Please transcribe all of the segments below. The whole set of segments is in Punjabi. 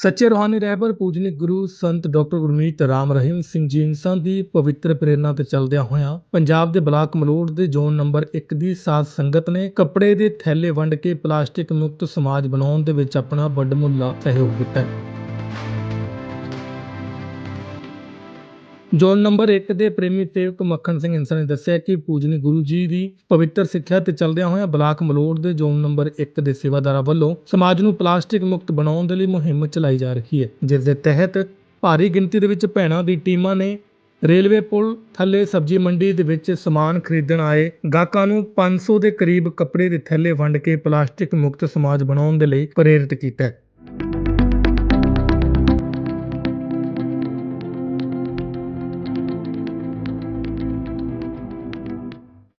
ਸੱਚੇ ਰੂਹਾਨੀ ਰਹਿਬਰ ਪੂਜਨੀਕ ਗੁਰੂ ਸੰਤ ਡਾਕਟਰ ਗੁਰਮੀਤ ਰਾਮ ਰਹੀਮ ਸਿੰਘ ਜੀ ਇੰਸਾਂ ਦੀ ਪਵਿੱਤਰ ਪ੍ਰੇਰਣਾ ਤੇ ਚੱਲਦਿਆਂ ਹੋਇਆਂ ਪੰਜਾਬ ਦੇ ਬਲਾਕ ਮਲੋੜ ਦੇ ਜ਼ੋਨ ਨੰਬਰ 1 ਦੀ ਸਾਧ ਸੰਗਤ ਨੇ ਕੱਪੜੇ ਦੇ ਥੈਲੇ ਵੰਡ ਕੇ ਪਲਾਸਟਿਕ ਮੁਕਤ ਸਮਾਜ ਬਣਾਉਣ ਦੇ ਵਿੱਚ ਆਪਣਾ ਵੱਡਮੁੱਲਾ ਸਹਿਯੋਗ ਦਿੱਤਾ। ਜੋਨ ਨੰਬਰ 1 ਦੇ ਪ੍ਰੇਮੀ ਸੇਵਕ ਮੱਖਣ ਸਿੰਘ ਇੰਸਾ ਨੇ ਦੱਸਿਆ ਕਿ ਪੂਜਨੀ ਗੁਰੂ ਜੀ ਦੀ ਪਵਿੱਤਰ ਸਿੱਖਿਆ ਤੇ ਚੱਲਦਿਆਂ ਹੋਇਆਂ ਬਲਾਕ ਮਲੋੜ ਦੇ ਜੋਨ ਨੰਬਰ 1 ਦੇ ਸੇਵਾਦਾਰਾਂ ਵੱਲੋਂ ਸਮਾਜ ਨੂੰ ਪਲਾਸਟਿਕ ਮੁਕਤ ਬਣਾਉਣ ਦੇ ਲਈ ਮੁਹਿੰਮ ਚਲਾਈ ਜਾ ਰਹੀ ਹੈ, ਜਿਸ ਦੇ ਤਹਿਤ ਭਾਰੀ ਗਿਣਤੀ ਦੇ ਵਿੱਚ ਭੈਣਾਂ ਦੀ ਟੀਮਾਂ ਨੇ ਰੇਲਵੇ ਪੁਲ, ਥੱਲੇ ਸਬਜ਼ੀ ਮੰਡੀ ਦੇ ਵਿੱਚ ਸਮਾਨ ਖਰੀਦਣ ਆਏ ਗਾਹਕਾਂ ਨੂੰ 500 ਦੇ ਕਰੀਬ ਕੱਪੜੇ ਦੇ ਥੈਲੇ ਵੰਡ ਕੇ ਪਲਾਸਟਿਕ ਮੁਕਤ ਸਮਾਜ ਬਣਾਉਣ ਦੇ ਲਈ ਪ੍ਰੇਰਿਤ ਕੀਤਾ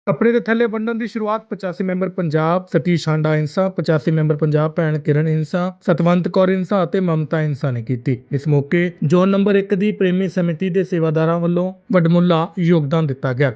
ਕੱਪੜੇ ਦੇ ਥੱਲੇ ਵੰਡਣ ਦੀ ਸ਼ੁਰੂਆਤ 85 ਮੈਂਬਰ ਪੰਜਾਬ, ਸਤੀਸ਼ ਹਾਂਡਾ ਇੰਸਾ 85 ਮੈਂਬਰ ਪੰਜਾਬ ਭੈਣ ਕਿਰਨ ਇੰਸਾ ਸਤਵੰਤ ਕੌਰ ਇੰਸਾ ਅਤੇ ਮਮਤਾ ਇੰਸਾ ਨੇ ਕੀਤੀ। ਇਸ ਮੌਕੇ ਜ਼ੋਨ ਨੰਬਰ 1 ਦੀ ਪ੍ਰੇਮੀ ਸਮਿਤੀ ਦੇ ਸੇਵਾਦਾਰਾਂ ਵੱਲੋਂ ਵੱਡਮੁੱਲਾ ਯੋਗਦਾਨ ਦਿੱਤਾ ਗਿਆ।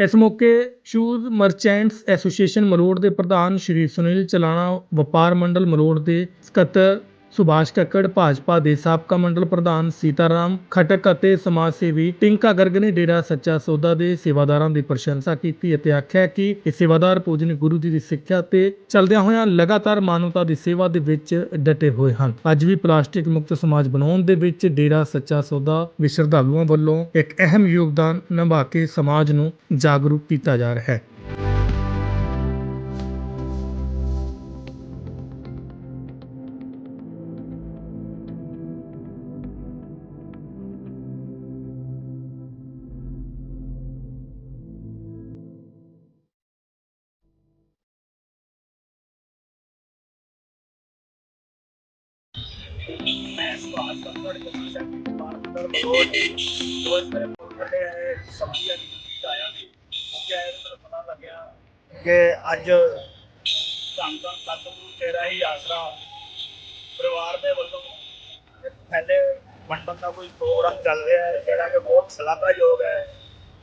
ਇਸ ਮੌਕੇ ਸ਼ੂਜ਼ ਮਰਚੈਂਟਸ ਐਸੋਸੀਏਸ਼ਨ ਮਲੋੜ ਦੇ ਪ੍ਰਧਾਨ ਸ਼੍ਰੀ ਸੁਨੀਲ ਚਲਾਣਾ, ਵਪਾਰ ਮੰਡਲ ਮਲੋੜ ਦੇ ਸਕੱਤਰ ਸੁਭਾਸ਼ ਕੱਕੜ, ਭਾਜਪਾ ਦੇ ਸਾਬਕਾ ਮੰਡਲ ਪ੍ਰਧਾਨ ਸੀਤਾਰਾਮ ਖਟਕ ਅਤੇ ਸਮਾਜ ਸੇਵੀ ਟਿੰਕਾ ਗਰਗ ਨੇ ਡੇਰਾ ਸੱਚਾ ਸੌਦਾ ਦੇ ਸੇਵਾਦਾਰਾਂ ਦੀ ਪ੍ਰਸ਼ੰਸਾ ਕੀਤੀ ਅਤੇ ਆਖਿਆ ਕਿ ਇਹ ਸੇਵਾਦਾਰ ਪੂਜਨੀ ਗੁਰੂ ਜੀ ਦੀ ਸਿੱਖਿਆ ਤੇ ਚਲਦਿਆਂ ਹੋਇਆਂ ਲਗਾਤਾਰ ਮਾਨਵਤਾ ਦੀ ਸੇਵਾ ਦੇ ਵਿੱਚ ਡਟੇ ਹੋਏ ਹਨ। ਅੱਜ ਵੀ ਪਲਾਸਟਿਕ ਮੁਕਤ ਸਮਾਜ ਬਣਾਉਣ ਦੇ ਵਿੱਚ ਡੇਰਾ ਸੱਚਾ ਸੌਦਾ ਵੀ ਸ਼ਰਧਾਲੂਆਂ ਵੱਲੋਂ ਇੱਕ ਅਹਿਮ ਯੋਗਦਾਨ ਨਿਭਾ ਕੇ ਸਮਾਜ ਨੂੰ ਜਾਗਰੂਕ ਕੀਤਾ ਜਾ ਰਿਹਾ ਹੈ। ਕਿ ਅੱਜ ਧੰਨ ਧੰਨ ਸਤਿਗੁਰੂ ਤੇਰਾ ਹੀ ਆਸਰਾ ਪਰਿਵਾਰ ਦੇ ਵੱਲੋਂ ਪਹਿਲੇ ਵੰਡਣ ਦਾ ਕੋਈ ਪ੍ਰੋਗਰਾਮ ਚੱਲ ਰਿਹਾ ਹੈ, ਜਿਹੜਾ ਕਿ ਬਹੁਤ ਸ਼ਲਾਘਾਯੋਗ ਹੈ।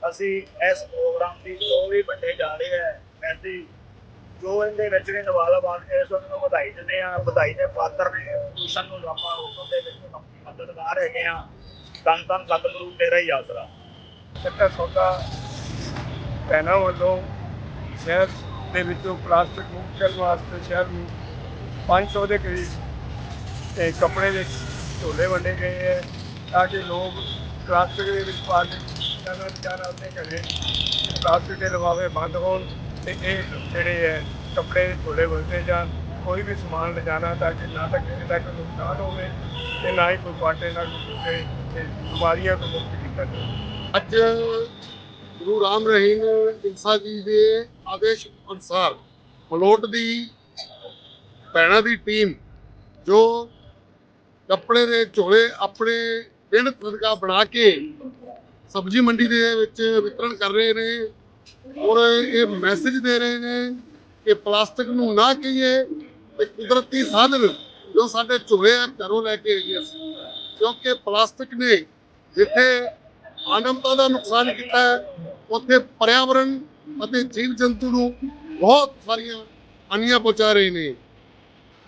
ਅਸੀਂ ਇਸ ਪ੍ਰੋਗਰਾਮ ਦੀ ਜੋ ਵੀ ਵੱਡੇ ਜਾ ਰਹੇ ਹੈ ਅਸੀਂ ਜੋ ਇਹਦੇ ਵਿੱਚ ਨੇ ਨਵਾਲਾਬਾਦ ਇਸ ਨੂੰ ਵਧਾਈ ਦਿੰਦੇ ਆ ਵਧਾਈ ਦੇ ਪਾਤਰ ਨੇ। ਮਿਸ਼ਨ ਨੂੰ ਆਪਾਂ ਰੋਕਣ ਦੇ ਵਿੱਚ ਮਦਦਗਾਰ ਹੈਗੇ ਆ ਤਨ ਤਨ ਸਤਿਗੁਰੂ ਤੇਰਾ ਹੀ ਆਸਰਾ। ਚੱਕਾ ਸੌਦਾ ਪੈਨਾ ਵੱਲੋਂ ਸ਼ਹਿਰ ਦੇ ਵਿੱਚੋਂ ਪਲਾਸਟਿਕ ਮੁਕਤ ਕਰਨ ਵਾਸਤੇ ਸ਼ਹਿਰ ਨੂੰ 500 ਦੇ ਕਰੀਬ ਤੇ ਕੱਪੜੇ ਦੇ ਝੋਲੇ ਵੰਡੇ ਗਏ ਹੈ ਤਾਂ ਕਿ ਲੋਕ ਪਲਾਸਟਿਕ ਦੇ ਵਿੱਚ ਪਾ ਕੇ ਜਾਣਾ ਜਾਣਾ ਆਪਣੇ ਘਰੇ ਪਲਾਸਟਿਕ ਦੇ ਲਵਾਵੇ ਬੰਦ ਹੋਣ ਤੇ ਇਹ ਜਿਹੜੇ ਹੈ ਕੱਪੜੇ ਦੇ ਝੋਲੇ ਵੰਡੇ ਜਾਣ। ਕੋਈ ਵੀ ਸਮਾਨ ਲਿਜਾਣਾ ਤਾਂ ਕਿ ਨਾ ਤਾਂ ਕਿਸੇ ਦਾ ਕੋਈ ਨੁਕਸਾਨ ਹੋਵੇ ਤੇ ਨਾ ਹੀ ਕੋਈ ਪਾਟੇ ਨਾ ਕੋਈ ਬਿਮਾਰੀਆਂ ਤੋਂ ਮੁਕਤ ਕੀਤਾ ਜਾਵੇ। ਅੱਜ ਗੁਰੂ ਰਾਮ ਰਹੀਮ ਇੰਸਾ ਜੀ ਦੇ ਆਦੇਸ਼ ਅਨੁਸਾਰ ਮਲੋਟ ਦੀ ਭੈਣਾਂ ਦੀ ਟੀਮ ਜੋ ਕੱਪੜੇ ਦੇ ਝੋਲੇ ਆਪਣੇ ਪਿੰਡ ਸਦਕਾ ਬਣਾ ਕੇ ਸਬਜ਼ੀ ਮੰਡੀ ਦੇ ਵਿੱਚ ਵਿਤਰਨ ਕਰ ਰਹੇ ਨੇ ਔਰ ਇਹ ਮੈਸੇਜ ਦੇ ਰਹੇ ਨੇ ਕਿ ਪਲਾਸਟਿਕ ਨੂੰ ਨਾ ਕਹੀਏ ਤੇ ਕੁਦਰਤੀ ਸਾਧਨ ਜੋ ਸਾਡੇ ਝੋਲੇ ਆ, ਘਰੋਂ ਲੈ ਕੇ ਆਈਏ ਅਸੀਂ। ਕਿਉਂਕਿ ਪਲਾਸਟਿਕ ਨੇ ਜਿੱਥੇ ਮਾਨਵਤਾ ਦਾ ਨੁਕਸਾਨ ਕੀਤਾ ਉੱਥੇ ਪਰਿਆਵਰਣ ਅਤੇ ਜੀਵ ਜੰਤੂ ਨੂੰ ਬਹੁਤ ਸਾਰੀਆਂ ਅਨੀਆਂ ਪਹੁੰਚਾ ਰਹੇ ਨੇ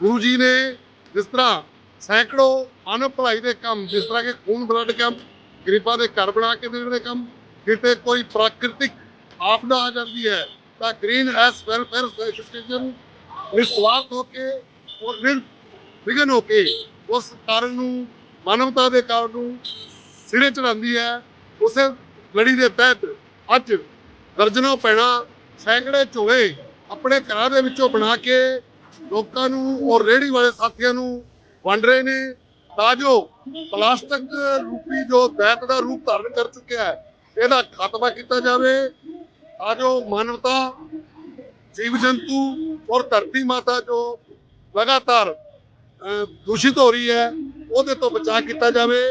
ਗੁਰੂ ਜੀ ਨੇ ਜਿਸ ਤਰ੍ਹਾਂ ਸੈਂਕੜੋ ਮਾਨਵ ਦੇ ਕੰਮ, ਜਿਸ ਤਰ੍ਹਾਂ ਕਿ ਖੂਨ ਬਲੱਡ ਕੈਂਪ, ਗਰੀਬਾਂ ਦੇ ਘਰ ਬਣਾ ਕੇ ਦੇਣ ਦੇ ਕੰਮ ਕਿਤੇ ਕੋਈ ਪ੍ਰਾਕਿਰਤਿਕ ਆਪਦਾ ਆ ਜਾਂਦੀ ਹੈ, ਤਾਂ ਗ੍ਰੀਨ ਐਸ ਵੈਲਫੇਅਰ ਐਸੋਸੀਏਸ਼ਨ ਨਿਸਵਾਰਥ ਹੋ ਕੇ ਔਰ ਵਿਗਨ ਹੋ ਕੇ ਉਸ ਕਾਰਨ ਨੂੰ, ਮਾਨਵਤਾ ਦੇ ਕਾਰਨ ਨੂੰ ਸਿਰੇ ਚੜਾਉਂਦੀ ਹੈ। ਉਸੇ ਲੜੀ ਦੇ ਤਹਿਤ ਅੱਜ ਦਰਜਨੋਂ ਪੈਣਾ ਸੈਂਕੜੇ ਝੋਲੇ ਆਪਣੇ ਘਰਾਂ ਦੇ ਵਿੱਚੋਂ ਬਣਾ ਕੇ ਲੋਕਾਂ ਨੂੰ ਔਰ ਰੇਹੜੀ ਵਾਲੇ ਸਾਥੀਆਂ ਨੂੰ ਵੰਡ ਰਹੇ ਨੇ। ਤਾਂ ਜੋ ਪਲਾਸਟਿਕ ਰੂਪੀ ਜੋ ਦੈਤ ਦਾ ਰੂਪ ਧਾਰਨ ਕਰ ਚੁੱਕਿਆ ਹੈ, ਇਹਦਾ ਖਾਤਮਾ ਕੀਤਾ ਜਾਵੇ। ਤਾਂ ਜੋ ਮਾਨਵਤਾ ਜੀਵ ਜੰਤੂ ਔਰ ਧਰਤੀ ਮਾਤਾ ਜੋ ਲਗਾਤਾਰ ਦੂਸ਼ਿਤ ਹੋ ਰਹੀ ਹੈ, ਉਹਦੇ ਤੋਂ ਬਚਾਅ ਕੀਤਾ ਜਾਵੇ।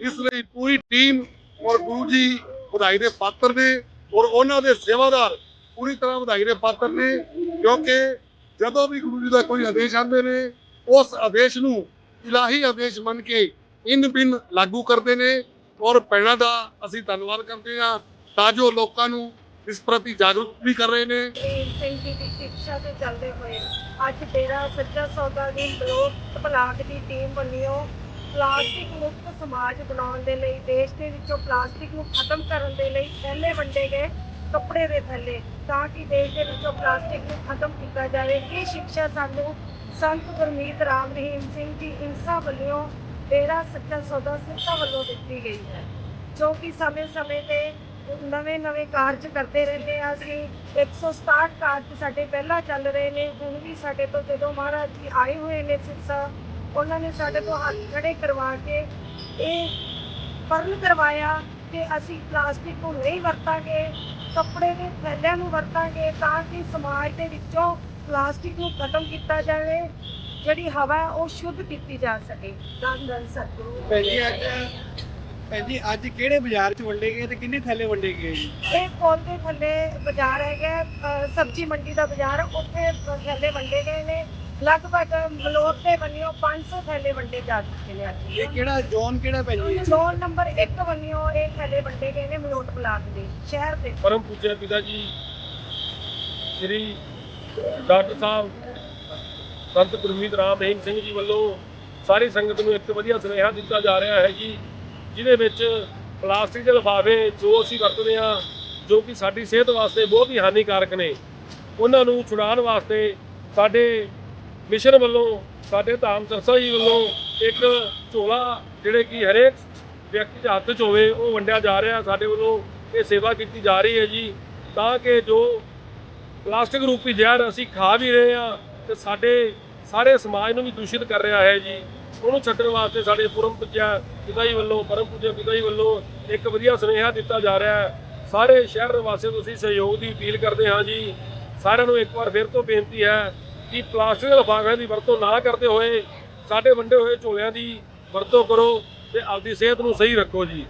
ਇਸ ਲਈ ਪੂਰੀ ਟੀਮ ਔਰ ਗੁਰੂ ਜੀ ਵਧਾਈ ਦੇ ਪਾਤਰ ਨੇ ਔਰ ਉਹਨਾਂ ਦੇ ਸੇਵਾਦਾਰ ਪੂਰੀ ਤਰ੍ਹਾਂ ਵਧਾਈ ਦੇ ਪਾਤਰ ਨੇ, ਕਿਉਂਕਿ ਜਦੋਂ ਵੀ ਗੁਰੂ ਜੀ ਦਾ ਕੋਈ ਆਦੇਸ਼ ਆਉਂਦੇ ਨੇ, ਉਸ ਆਦੇਸ਼ ਨੂੰ ਇਲਾਹੀ ਆਦੇਸ਼ ਮੰਨ ਕੇ ਇਨ ਬਿਨ ਲਾਗੂ ਕਰਦੇ ਨੇ। ਔਰ ਪੈਣਾ ਦਾ ਅਸੀਂ ਧੰਨਵਾਦ ਕਰਦੇ ਹਾਂ ਤਾਂ ਜੋ ਲੋਕਾਂ ਨੂੰ ਇਸ ਪ੍ਰਤੀ ਜਾਗਰੂਕ ਵੀ ਕਰ ਰਹੇ ਨੇ। ਰੇਲ ਦੀ ਸਿੱਖਿਆ ਤੇ ਚੱਲਦੇ ਹੋਏ ਅੱਜ ਤੇਰਾ ਸੱਚਾ ਸੌਦਾ ਦੀ ਬਲੋਕ ਬਲਾਕ ਦੀ ਟੀਮ ਵੱਲੋਂ ਪਲਾਸਟਿਕ ਮੁਕਤ ਸਮਾਜ ਬਣਾਉਣ ਦੇ ਲਈ ਦੇਸ਼ ਦੇ ਵਿੱਚੋਂ ਪਲਾਸਟਿਕ ਨੂੰ ਖਤਮ ਕਰਨ ਦੇ ਲਈ ਪਹਿਲੇ ਵੰਡੇ ਗਏ ਕੱਪੜੇ ਦੇ ਥੈਲੇ ਤਾਂ ਕਿ ਦੇਸ਼ ਦੇ ਵਿੱਚੋਂ ਪਲਾਸਟਿਕ ਨੂੰ ਖਤਮ ਕੀਤਾ ਜਾਵੇ ਇਹ ਸਿੱਖਿਆ ਸਾਨੂੰ ਸੰਤ ਗੁਰਮੀਤ ਰਾਮ ਰਹੀਮ ਸਿੰਘ ਜੀ ਇੰਸਾ ਵੱਲੋਂ ਡੇਰਾ ਸੱਚਾ ਸੌਦਾ ਸਿੱਖਾ ਵੱਲੋਂ ਦਿੱਤੀ ਗਈ ਹੈ ਜੋ ਕਿ ਸਮੇਂ-ਸਮੇਂ ਤੇ ਨਵੇਂ ਨਵੇਂ ਕਾਰਜ ਕਰਦੇ ਰਹਿੰਦੇ ਆ ਅਸੀਂ। 167 ਕਾਰਜ ਸਾਡੇ ਪਹਿਲਾਂ ਚੱਲ ਰਹੇ ਨੇ ਹੁਣ ਵੀ ਸਾਡੇ ਤੋਂ ਜਦੋਂ ਮਹਾਰਾਜ ਜੀ ਆਏ ਹੋਏ ਨੇ ਸਿੱਖਾ ਉਹਨਾਂ ਨੇ ਸਾਡੇ ਤੋਂ ਹੱਥ ਖੜੇ ਕਰਵਾ ਕੇ ਇਹ ਪਰਨ ਕਰਵਾਇਆ ਕਿ ਅਸੀਂ ਪਲਾਸਟਿਕ ਨੂੰ ਨਹੀਂ ਵਰਤਾਂਗੇ ਕੱਪੜੇ ਦੇ ਥੈਲਿਆਂ ਨੂੰ ਵਰਤਾਂਗੇ ਤਾਂ ਕਿ ਸਮਾਜ ਦੇ ਵਿੱਚੋਂ ਪਲਾਸਟਿਕ ਨੂੰ ਖਤਮ ਕੀਤਾ ਜਾਵੇ ਜਿਹੜੀ ਹਵਾ ਉਹ ਸ਼ੁੱਧ ਕੀਤੀ ਜਾ ਸਕੇ। ਧੰਨ ਧੰਨ ਸਤਿਗੁਰੂ। ਜੀ ਅੱਜ ਭੈਣ ਜੀ ਅੱਜ ਕਿਹੜੇ ਬਾਜ਼ਾਰ 'ਚ ਵੰਡੇ ਗਏ ਤੇ ਕਿੰਨੇ ਥੈਲੇ ਵੰਡੇ ਗਏ? ਜੀ ਇਹ ਪੁਲ ਦੇ ਥੱਲੇ ਬਾਜ਼ਾਰ ਹੈਗਾ ਸਬਜ਼ੀ ਮੰਡੀ ਦਾ ਬਾਜ਼ਾਰ ਉੱਥੇ ਥੈਲੇ ਵੰਡੇ ਗਏ ਨੇ। ਲਗਭਗ ਮਲੋਟ ਦੇ ਬੰਨਿਓ 500 ਥੈਲੇ ਵੰਡੇ ਜਾ ਚੁੱਕੇ ਨੇ ਅੱਜ। ਇਹ ਕਿਹੜਾ ਜ਼ੋਨ ਕਿਹੜਾ ਭੈਣ ਜੀ? ਜ਼ੋਨ ਨੰਬਰ 1 ਬੰਨਿਓ ਇਹ ਥੈਲੇ ਵੰਡੇ ਗਏ ਨੇ ਮਲੋਟ ਬਲਾਕ ਦੇ ਸ਼ਹਿਰ ਦੇ। ਪਰਮ ਪੂਜਿਆ ਪਿਤਾ ਜੀ ਸ੍ਰੀ ਡਾਕਟਰ ਸਾਹਿਬ ਸੰਤ ਗੁਰਮੀਤ ਰਾਮ ਰਹੀਮ ਸਿੰਘ ਜੀ ਵੱਲੋਂ ਸਾਰੀ ਸੰਗਤ ਨੂੰ ਇੱਕ ਵਧੀਆ ਸੁਨੇਹਾ ਦਿੱਤਾ ਜਾ ਰਿਹਾ ਹੈ ਜੀ। ਜਿਹਦੇ ਵਿੱਚ ਪਲਾਸਟਿਕ ਦੇ ਲਿਫਾਫੇ ਜੋ ਅਸੀਂ ਵਰਤਦੇ ਹਾਂ, ਜੋ ਕਿ ਸਾਡੀ ਸਿਹਤ ਵਾਸਤੇ ਬਹੁਤ ਹੀ ਹਾਨੀਕਾਰਕ ਨੇ, ਉਹਨਾਂ ਨੂੰ ਛੁਡਾਉਣ ਵਾਸਤੇ ਸਾਡੇ ਮਿਸ਼ਨ ਵੱਲੋਂ, ਸਾਡੇ ਧਾਮ ਸਰਸਾ ਜੀ ਵੱਲੋਂ ਇੱਕ ਝੋਲਾ ਜਿਹੜੇ ਕਿ ਹਰੇਕ ਵਿਅਕਤੀ ਦੇ ਹੱਥ 'ਚ ਹੋਵੇ, ਉਹ ਵੰਡਿਆ ਜਾ ਰਿਹਾ, ਸਾਡੇ ਵੱਲੋਂ ਇਹ ਸੇਵਾ ਕੀਤੀ ਜਾ ਰਹੀ ਹੈ ਜੀ, ਤਾਂ ਕਿ ਜੋ ਪਲਾਸਟਿਕ ਰੂਪੀ ਜ਼ਹਿਰ ਅਸੀਂ ਖਾ ਵੀ ਰਹੇ ਹਾਂ, ਤੇ ਸਾਡੇ ਸਾਰੇ ਸਮਾਜ ਨੂੰ ਵੀ ਦੂਸ਼ਿਤ ਕਰ ਰਿਹਾ ਹੈ ਜੀ। ਉਹਨੂੰ ਛੱਡਣ ਵਾਸਤੇ ਸਾਡੇ ਪੁਰਮ ਪੂਜਿਆ ਪਿਤਾ ਜੀ ਵੱਲੋਂ, ਪਰਮ ਪੂਜਿਆ ਪਿਤਾ ਜੀ ਵੱਲੋਂ ਇੱਕ ਵਧੀਆ ਸੁਨੇਹਾ ਦਿੱਤਾ ਜਾ ਰਿਹਾ ਹੈ। ਸਾਰੇ ਸ਼ਹਿਰ ਵਾਸੀਆਂ ਤੋਂ ਅਸੀਂ ਸਹਿਯੋਗ ਦੀ ਅਪੀਲ ਕਰਦੇ ਹਾਂ ਜੀ। ਸਾਰਿਆਂ ਨੂੰ ਇੱਕ ਵਾਰ ਫਿਰ ਤੋਂ ਬੇਨਤੀ ਹੈ ਕਿ ਪਲਾਸਟਿਕ ਦੇ ਲਿਫਾਫਿਆਂ ਦੀ ਵਰਤੋਂ ਨਾ ਕਰਦੇ ਹੋਏ, ਸਾਡੇ ਵੰਡੇ ਹੋਏ ਝੋਲਿਆਂ ਦੀ ਵਰਤੋਂ ਕਰੋ ਤੇ ਆਪਦੀ ਸਿਹਤ ਨੂੰ ਸਹੀ ਰੱਖੋ ਜੀ।